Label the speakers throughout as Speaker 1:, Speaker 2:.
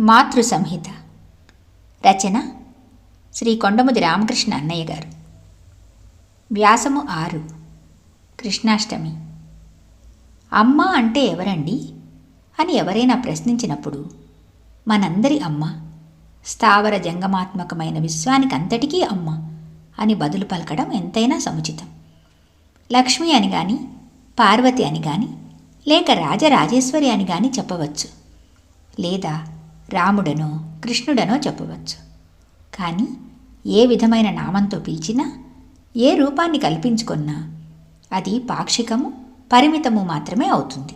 Speaker 1: మాతృ సంహిత రచన శ్రీ కొండముది రామకృష్ణ అన్నయ్య గారు. వ్యాసము ఆరు. కృష్ణాష్టమి. అమ్మ అంటే ఎవరండి? అని ఎవరైనా ప్రశ్నించినప్పుడు మనందరి అమ్మ స్థావర జంగమాత్మకమైన విశ్వానికి అంతటికీ అమ్మ అని బదులు పలకడం ఎంతైనా సముచితం. లక్ష్మి అని గాని పార్వతి అని గాని లేక రాజరాజేశ్వరి అని గాని చెప్పవచ్చు. లేదా రాముడనో కృష్ణుడనో చెప్పవచ్చు. కానీ ఏ విధమైన నామంతో పిలిచినా ఏ రూపాన్ని కల్పించుకున్నా అది పాక్షికము పరిమితము మాత్రమే అవుతుంది.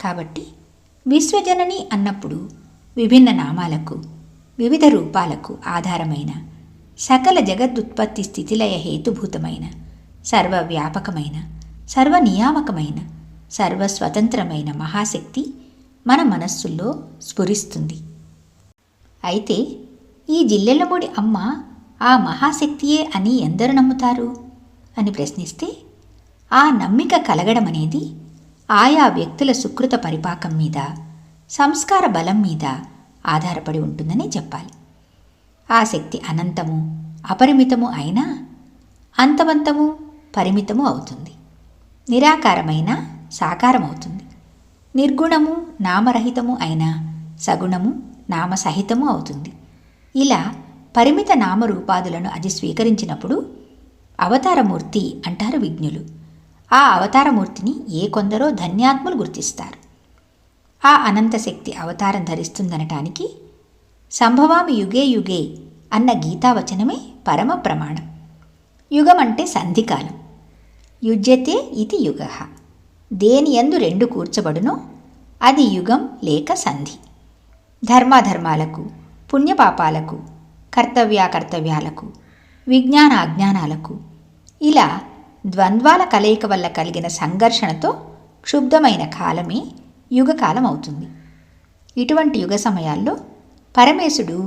Speaker 1: కాబట్టి విశ్వజనని అన్నప్పుడు విభిన్న నామాలకు వివిధ రూపాలకు ఆధారమైన సకల జగదుత్పత్తి స్థితిలయ హేతుభూతమైన సర్వవ్యాపకమైన సర్వనియామకమైన సర్వస్వతంత్రమైన మహాశక్తి మన మనస్సుల్లో స్ఫురిస్తుంది. అయితే ఈ జిల్లెలమూడి అమ్మ ఆ మహాశక్తియే అని ఎందరు నమ్ముతారు? అని ప్రశ్నిస్తే ఆ నమ్మిక కలగడం అనేది ఆయా వ్యక్తుల సుకృత పరిపాకం మీద సంస్కార బలం మీద ఆధారపడి ఉంటుందని చెప్పాలి. ఆ శక్తి అనంతము అపరిమితము అయినా అంతవంతము పరిమితము అవుతుంది. నిరాకారమైన సాకారమవుతుంది. నిర్గుణము నామరహితము అయిన సగుణము నామసహితము అవుతుంది. ఇలా పరిమిత నామరూపాదులను అది స్వీకరించినప్పుడు అవతారమూర్తి అంటారు విజ్ఞులు. ఆ అవతారమూర్తిని ఏ కొందరో ధన్యాత్ములు గుర్తిస్తారు. ఆ అనంత శక్తి అవతారం ధరిస్తుందనటానికి సంభవామి యుగే యుగే అన్న గీతావచనమే పరమ ప్రమాణం. యుగం అంటే సంధికాలం. యుజ్యతే ఇది యుగ. దేని యందు రెండు కూర్చబడునో అది యుగం లేక సంధి. ధర్మాధర్మాలకు పుణ్యపాపాలకు కర్తవ్యాకర్తవ్యాలకు విజ్ఞాన అజ్ఞానాలకు ఇలా ద్వంద్వాల కలయిక వల్ల కలిగిన సంఘర్షణతో క్షుబ్ధమైన కాలమే యుగకాలం అవుతుంది ఇటువంటి యుగ సమయాల్లో పరమేశుడు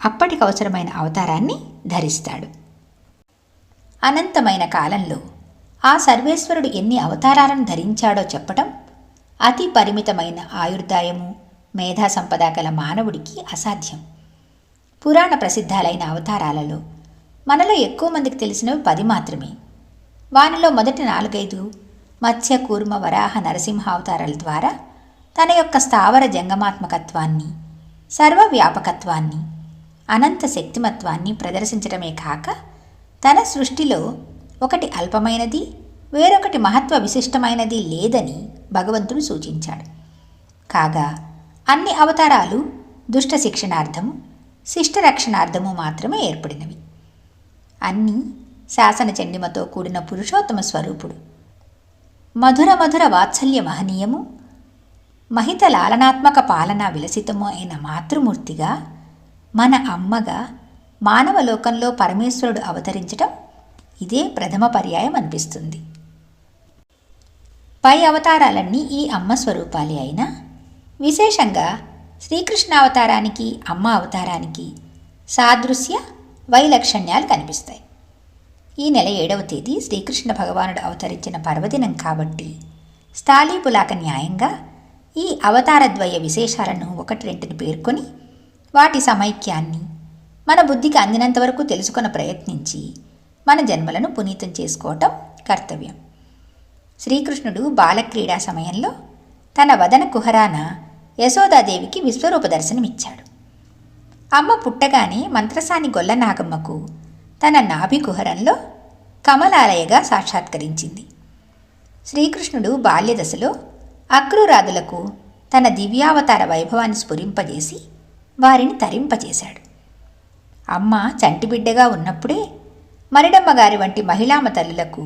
Speaker 1: అప్పటికవసరమైన అవతారాన్ని ధరిస్తాడు. అనంతమైన కాలంలో ఆ సర్వేశ్వరుడు ఎన్ని అవతారాలను ధరించాడో చెప్పటం? అతి పరిమితమైన ఆయుర్దాయము మేధా సంపద గల మానవుడికి అసాధ్యం. పురాణ ప్రసిద్ధాలైన అవతారాలలో మనలో ఎక్కువ మందికి తెలిసినవి పది మాత్రమే. వానిలో మొదటి నాలుగైదు మత్స్య కూర్మ వరాహ నరసింహ అవతారాల ద్వారా తన యొక్క స్థావర జంగమాత్మకత్వాన్ని సర్వవ్యాపకత్వాన్ని అనంత శక్తిమత్వాన్ని ప్రదర్శించడమే కాక తన సృష్టిలో ఒకటి అల్పమైనది వేరొకటి మహత్వ విశిష్టమైనది లేదని భగవంతుడు సూచించాడు. కాగా అన్ని అవతారాలు దుష్ట శిక్షణార్థము శిష్ట రక్షణార్థము మాత్రమే ఏర్పడినవి. అన్నీ శాసన చండిమతో కూడిన పురుషోత్తమ స్వరూపుడు. మధుర మధుర వాత్సల్య మహనీయము మహిత లాలనాత్మక పాలన విలసితము అయిన మాతృమూర్తిగా మన అమ్మగా మానవ లోకంలో పరమేశ్వరుడు అవతరించటం ఇదే ప్రథమ పర్యాయం అనిపిస్తుంది. పై అవతారాలన్నీ ఈ అమ్మ స్వరూపాలే అయినా విశేషంగా శ్రీకృష్ణ అవతారానికి అమ్మ అవతారానికి సాదృశ్య వైలక్షణ్యాలు కనిపిస్తాయి. ఈ నెల ఏడవ తేదీ శ్రీకృష్ణ భగవానుడు అవతరించిన పర్వదినం కాబట్టి స్థాళీపులాక న్యాయంగా ఈ అవతారద్వయ విశేషాలను ఒకటి రెంటిని పేర్కొని వాటి సమైక్యాన్ని మన బుద్ధికి అందినంతవరకు తెలుసుకున్న ప్రయత్నించి మన జన్మలను పునీతం చేసుకోవటం కర్తవ్యం. శ్రీకృష్ణుడు బాలక్రీడా సమయంలో తన వదన కుహరాన యశోదాదేవికి విశ్వరూప దర్శనమిచ్చాడు. అమ్మ పుట్టగానే మంత్రసాని గొల్ల నాగమ్మకు తన నాభి కుహరంలో కమలాలయగా సాక్షాత్కరించింది. శ్రీకృష్ణుడు బాల్యదశలో అక్రూరాదులకు తన దివ్యావతార వైభవాన్ని స్ఫురింపజేసి వారిని తరింపజేశాడు. అమ్మ చంటిబిడ్డగా ఉన్నప్పుడే మరిడమ్మ గారి వంటి మహిళామ తల్లులకు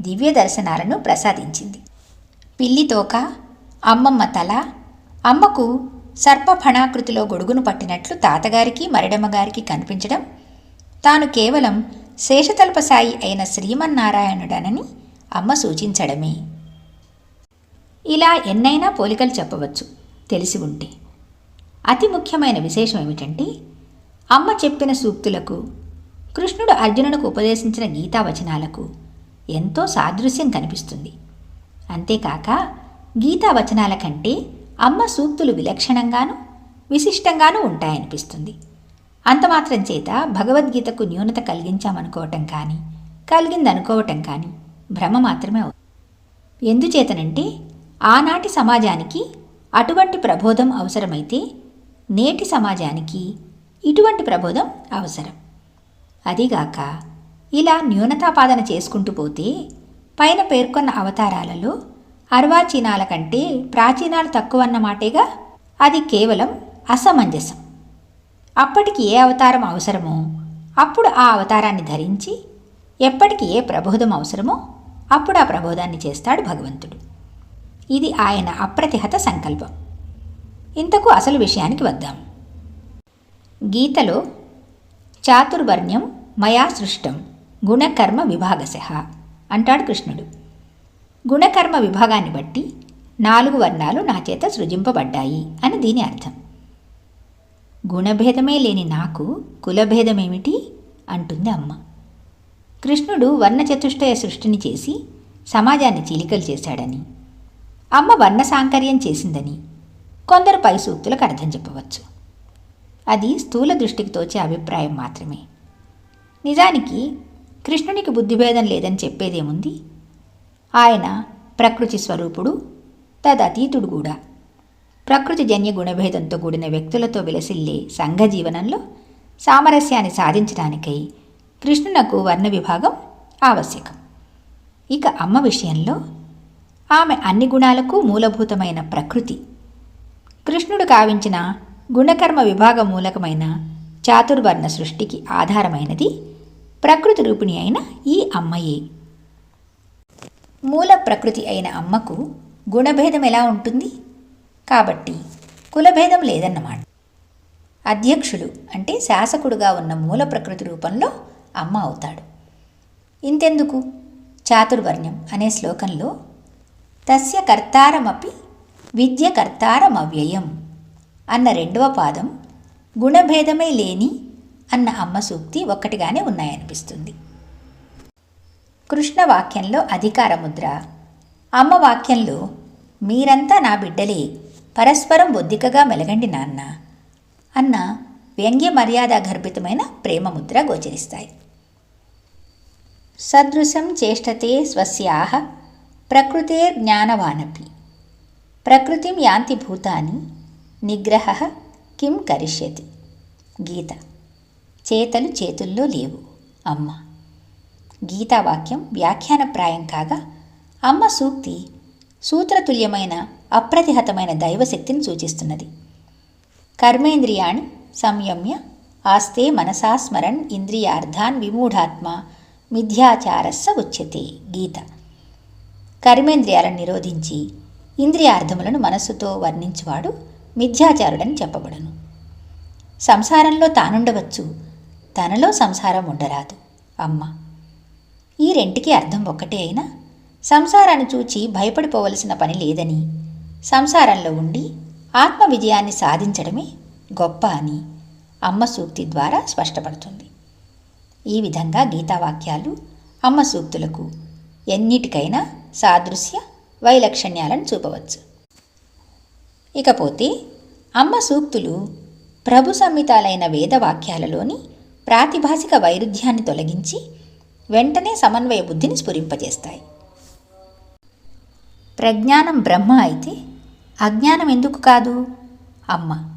Speaker 1: దివ్య దర్శనాలను ప్రసాదించింది. పిల్లి తోక అమ్మమ్మ తల అమ్మకు సర్పఫణాకృతిలో గొడుగును పట్టినట్లు తాతగారికి మరిడమ్మగారికి కనిపించడం తాను కేవలం శేషతల్పసాయి అయిన శ్రీమన్నారాయణుడనని అమ్మ సూచించడమే. ఇలా ఎన్నైనా పోలికలు చెప్పవచ్చు తెలిసి ఉంటే. అతి ముఖ్యమైన విశేషం ఏమిటంటే అమ్మ చెప్పిన సూక్తులకు కృష్ణుడు అర్జునుడికి ఉపదేశించిన గీతావచనాలకు ఎంతో సాదృశ్యం కనిపిస్తుంది. అంతేకాక గీతా వచనాల కంటే అమ్మ సూక్తులు విలక్షణంగాను విశిష్టంగానూ ఉంటాయనిపిస్తుంది. అంతమాత్రం చేత భగవద్గీతకు న్యూనత కలిగించామనుకోవటం కానీ కలిగిందనుకోవటం కానీ భ్రమ మాత్రమే ఎందుచేతనంటే ఆనాటి సమాజానికి అటువంటి ప్రబోధం అవసరమైతే నేటి సమాజానికి ఇటువంటి ప్రబోధం అవసరం. అదిగాక ఇలా న్యూనతాపాదన చేసుకుంటూ పోతే పైన పేర్కొన్న అవతారాలలో అర్వాచీనాల కంటే ప్రాచీనాలు తక్కువన్నమాటేగా అది కేవలం అసమంజసం. అప్పటికి ఏ అవతారం అవసరమో అప్పుడు ఆ అవతారాన్ని ధరించి ఎప్పటికి ఏ ప్రబోధం అవసరమో అప్పుడు ఆ ప్రబోధాన్ని చేస్తాడు భగవంతుడు. ఇది ఆయన అప్రతిహత సంకల్పం. ఇంతకు అసలు విషయానికి వద్దాం. గీతలో చాతుర్వర్ణ్యం మయా సృష్టం. గుణకర్మ విభాగశ అంటాడు కృష్ణుడు. గుణకర్మ విభాగాన్ని బట్టి నాలుగు వర్ణాలు నా చేత సృజింపబడ్డాయి అని దీని అర్థం. గుణభేదమే లేని నాకు కులభేదమేమిటి? అంటుంది అమ్మ. కృష్ణుడు వర్ణచతుష్టయ సృష్టిని చేసి సమాజాన్ని చీలికలు చేశాడని అమ్మ వర్ణ సాంకర్యం చేసిందని కొందరు పై సూక్తులకు అర్థం చెప్పవచ్చు. అది స్థూల దృష్టికి తోచే అభిప్రాయం మాత్రమే. నిజానికి కృష్ణునికి బుద్ధిభేదం లేదని చెప్పేదేముంది? ఆయన ప్రకృతి స్వరూపుడు తదతీతుడు కూడా. ప్రకృతి జన్య గుణభేదంతో కూడిన వ్యక్తులతో విలసిల్లే సంఘ జీవనంలో సామరస్యాన్ని సాధించడానికై కృష్ణునకు వర్ణ విభాగం ఆవశ్యకం. ఇక అమ్మ విషయంలో ఆమె అన్ని గుణాలకు మూలభూతమైన ప్రకృతి. కృష్ణుడు కావించిన గుణకర్మ విభాగ మూలకమైన చాతుర్వర్ణ సృష్టికి ఆధారమైనది ప్రకృతి రూపిణి అయిన ఈ అమ్మయే. మూల ప్రకృతి అయిన అమ్మకు గుణభేదం ఎలా ఉంటుంది? కాబట్టి కులభేదం లేదన్నమాట. అధ్యక్షుడు అంటే శాసకుడుగా ఉన్న మూల ప్రకృతి రూపంలో అమ్మ అవుతాడు. ఇంతెందుకు? చాతుర్వర్ణ్యం అనే శ్లోకంలో తస్య కర్తారమపి విద్య కర్తారమవ్యయం అన్న రెండవ పాదం గుణభేదమే లేని అన్న అమ్మ సూక్తి ఒక్కటిగానే ఉన్నాయనిపిస్తుంది. కృష్ణ వాక్యంలో అధికార ముద్ర అమ్మ వాక్యంలో మీరంతా నా బిడ్డలే పరస్పరం బొద్దికగా మెలగండి నాన్న అన్న వ్యంగ్య మర్యాద గర్భితమైన ప్రేమ ముద్ర గోచరిస్తాయి. సదృశం చేష్టతే స్వస్యాహ ప్రకృతే జ్ఞానవానపి ప్రకృతిం యాంతి భూతాని నిగ్రహ కిం కరిష్యతి? గీత. చేతలు చేతుల్లో లేవు. అమ్మ. గీతావాక్యం వ్యాఖ్యానప్రాయం కాగా అమ్మ సూక్తి సూత్రతుల్యమైన అప్రతిహతమైన దైవశక్తిని సూచిస్తున్నది. కర్మేంద్రియాణి సంయమ్య ఆస్తే మనసా స్మరణ్ ఇంద్రియార్థాన్ విమూఢాత్మ మిథ్యాచారస్స ఉచ్యతే. గీత. కర్మేంద్రియాలను నిరోధించి ఇంద్రియార్థములను మనస్సుతో వర్ణించువాడు మిథ్యాచారుడని చెప్పబడను. సంసారంలో తానుండవచ్చు తనలో సంసారం ఉండరాదు అమ్మ! ఈ రెంటికి అర్థం ఒక్కటే అయినా సంసారాన్ని చూచి భయపడిపోవలసిన పని లేదని సంసారంలో ఉండి ఆత్మ విజయాన్ని సాధించడమే గొప్ప అని అమ్మ సూక్తి ద్వారా స్పష్టపడుతుంది. ఈ విధంగా గీతావాక్యాలు అమ్మ సూక్తులకు ఎన్నిటికైనా సాదృశ్య వైలక్షణ్యాలను చూపవచ్చు. ఇకపోతే అమ్మ సూక్తులు ప్రభు సంహితాలైన వేదవాక్యాలలోని ప్రాతిభాసిక వైరుధ్యాన్ని తొలగించి వెంటనే సమన్వయ బుద్ధిని స్ఫురింపజేస్తాయి. ప్రజ్ఞానం బ్రహ్మ అయితే అజ్ఞానం ఎందుకు కాదు? అమ్మ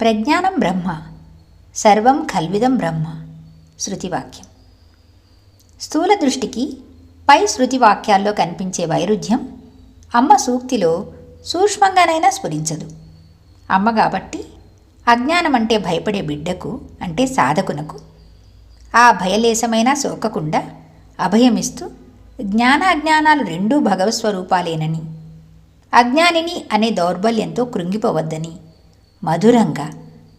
Speaker 1: ప్రజ్ఞానం బ్రహ్మ సర్వం కల్విదం బ్రహ్మ శృతివాక్యం. స్థూల దృష్టికి పై శృతివాక్యాల్లో కనిపించే వైరుధ్యం అమ్మ సూక్తిలో సూక్ష్మంగానైనా స్ఫురించదు. అమ్మ కాబట్టి అజ్ఞానం అంటే భయపడే బిడ్డకు అంటే సాధకునకు ఆ భయలేశమైనా సోకకుండా అభయమిస్తూ జ్ఞానాజ్ఞానాలు రెండూ భగవస్వరూపాలేనని అజ్ఞానిని అనే దౌర్బల్యంతో కృంగిపోవద్దని మధురంగా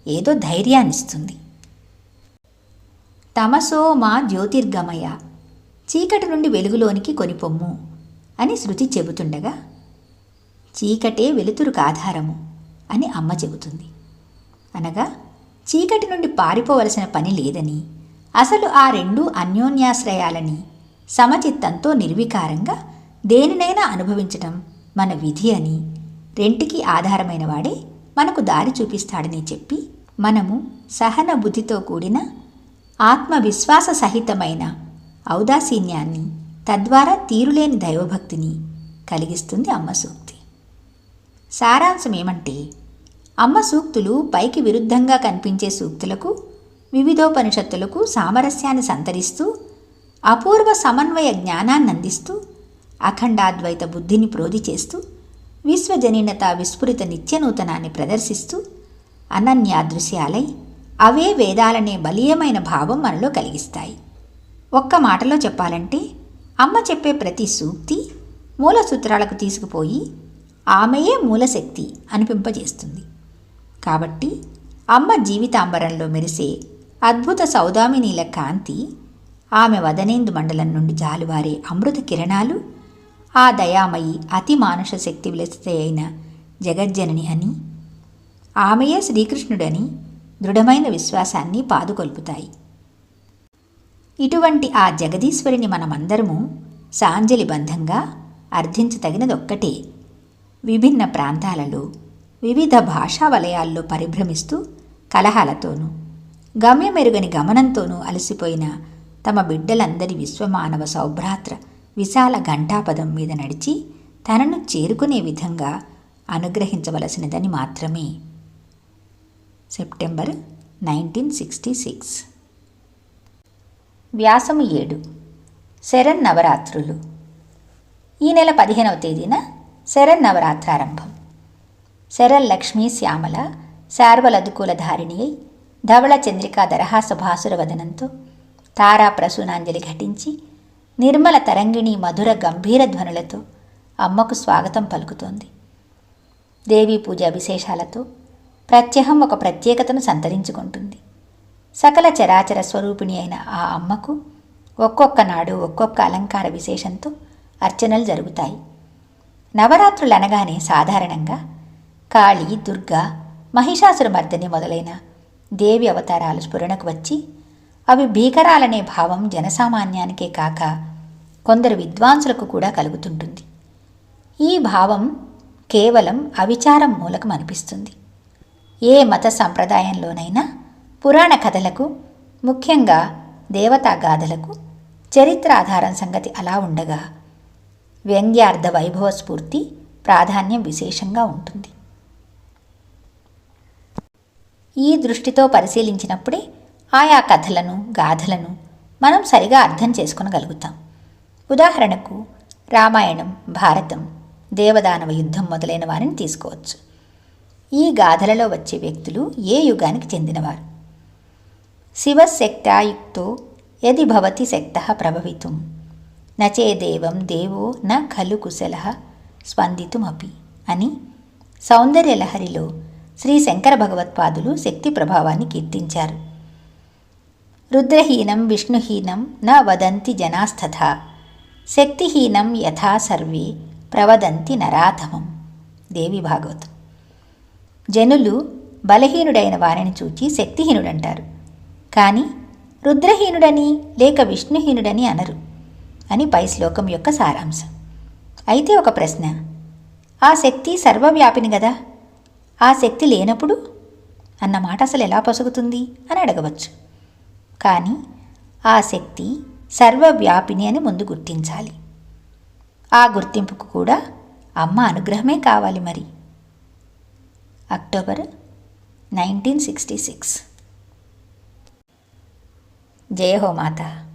Speaker 1: ఏదో ధైర్యాన్నిస్తుంది. తమసో మా జ్యోతిర్గమయ చీకటి నుండి వెలుగులోనికి కొనిపొమ్ము అని శృతి చెబుతుండగా చీకటే వెలుతురుకు ఆధారము అని అమ్మ చెబుతుంది. అనగా చీకటి నుండి పారిపోవలసిన పని లేదని అసలు ఆ రెండు అన్యోన్యాశ్రయాలని సమచిత్తంతో నిర్వికారంగా దేనినైనా అనుభవించటం మన విధి అని రెంటికి ఆధారమైన వాడే మనకు దారి చూపిస్తాడని చెప్పి మనము సహన బుద్ధితో కూడిన ఆత్మవిశ్వాస సహితమైన ఔదాసీన్యాన్ని తద్వారా తీరులేని దైవభక్తిని కలిగిస్తుంది అమ్మసు సారాంశం ఏమంటే అమ్మ సూక్తులు పైకి విరుద్ధంగా కనిపించే సూక్తులకు వివిధోపనిషత్తులకు సామరస్యాన్ని సంతరిస్తూ అపూర్వ సమన్వయ జ్ఞానాన్ని అందిస్తూ అఖండాద్వైత బుద్ధిని ప్రోధి చేస్తూ విశ్వజనీనత విస్ఫురిత నిత్యనూతనాన్ని ప్రదర్శిస్తూ అనన్యాదృశ్యాలై అవే వేదాలనే బలీయమైన భావం మనలో కలిగిస్తాయి. ఒక్క మాటలో చెప్పాలంటే అమ్మ చెప్పే ప్రతి సూక్తి మూల సూత్రాలకు తీసుకుపోయి ఆమెయే మూలశక్తి అనిపింపజేస్తుంది. కాబట్టి అమ్మ జీవితాంబరంలో మెరిసే అద్భుత సౌదామినీల కాంతి ఆమె వదనేందు మండలం నుండి జాలువారే అమృత కిరణాలు ఆ దయామయి అతి మానుష శక్తి విలసిత అయిన జగజ్జనని అని ఆమెయే శ్రీకృష్ణుడని దృఢమైన విశ్వాసాన్ని పాదుకొల్పుతాయి. ఇటువంటి ఆ జగదీశ్వరిని మనమందరము సాంజలిబంధంగా అర్థించతగినదొక్కటే విభిన్న ప్రాంతాలలో వివిధ భాషా వలయాల్లో పరిభ్రమిస్తూ కలహాలతోనూ గమ్యమెరుగని గమనంతోనూ అలసిపోయిన తమ బిడ్డలందరి విశ్వమానవ సౌభ్రాత్ర విశాల ఘంటాపదం మీద నడిచి తనను చేరుకునే విధంగా అనుగ్రహించవలసినదని మాత్రమే. September nineteen sixty six. వ్యాసము ఏడు. శరన్నవరాత్రులు. ఈ నెల పదిహేనవ తేదీన శరన్నవరాత్రారంభం. శరల్లక్ష్మీ శ్యామల శార్వలదుకూల ధారిణి ధవళ చంద్రికా దరహాస భాసుర వదనంతో తారా ప్రసూనాంజలి ఘటించి నిర్మల తరంగిణి మధుర గంభీర ధ్వనులతో అమ్మకు స్వాగతం పలుకుతోంది. దేవీ పూజ విశేషాలతో ప్రత్యహం ఒక ప్రత్యేకతను సంతరించుకుంటుంది. సకల చరాచర స్వరూపిణి అయిన ఆ అమ్మకు ఒక్కొక్క నాడు ఒక్కొక్క అలంకార విశేషంతో అర్చనలు జరుగుతాయి. నవరాత్రులు అనగానే సాధారణంగా కాళీ దుర్గా మహిషాసురమర్దని మొదలైన దేవి అవతారాలు స్ఫురణకు వచ్చి అవి భీకరాలనే భావం జనసామాన్యానికే కాక కొందరు విద్వాంసులకు కూడా కలుగుతుంటుంది. ఈ భావం కేవలం అవిచారం మూలకం అనిపిస్తుంది. ఏ మత సంప్రదాయంలోనైనా పురాణ కథలకు ముఖ్యంగా దేవతా గాథలకు చరిత్ర ఆధారం సంగతి అలా ఉండగా వ్యంగ్యార్థ వైభవ స్ఫూర్తి ప్రాధాన్యం విశేషంగా ఉంటుంది. ఈ దృష్టితో పరిశీలించినప్పుడే ఆయా కథలను గాథలను మనం సరిగా అర్థం చేసుకునగలుగుతాం. ఉదాహరణకు రామాయణం భారతం దేవదానవ యుద్ధం మొదలైన వారిని తీసుకోవచ్చు. ఈ గాథలలో వచ్చే వ్యక్తులు ఏ యుగానికి చెందినవారు? శివశక్తాయుక్తో యది భవతి శక్త ప్రభవితం. నచేదేవం దేవో న ఖలు కుశల స్పందితుమపి అని సౌందర్యలహరిలో శ్రీ శంకర భగవత్పాదులు శక్తి ప్రభావాన్ని కీర్తించారు. రుద్రహీనం విష్ణుహీనం న వదంతి జనాస్తథ శక్తిహీనం యథా సర్వే ప్రవదంతి నరాధమం. దేవి భాగవతం. జనులు బలహీనుడైన వారిని చూచి శక్తిహీనుడంటారు. కానీ రుద్రహీనుడని లేక విష్ణుహీనుడని అనరు. అని పై శ్లోకం యొక్క సారాంశం. అయితే ఒక ప్రశ్న. ఆ శక్తి సర్వవ్యాపిని కదా ఆ శక్తి లేనప్పుడు? అన్న మాట అసలు ఎలా పసుగుతుంది? అని అడగవచ్చు. కానీ ఆ శక్తి సర్వవ్యాపిని అని ముందు గుర్తించాలి. ఆ గుర్తింపుకు కూడా అమ్మ అనుగ్రహమే కావాలి మరి. October nineteen sixty six. జయ హో మాతా.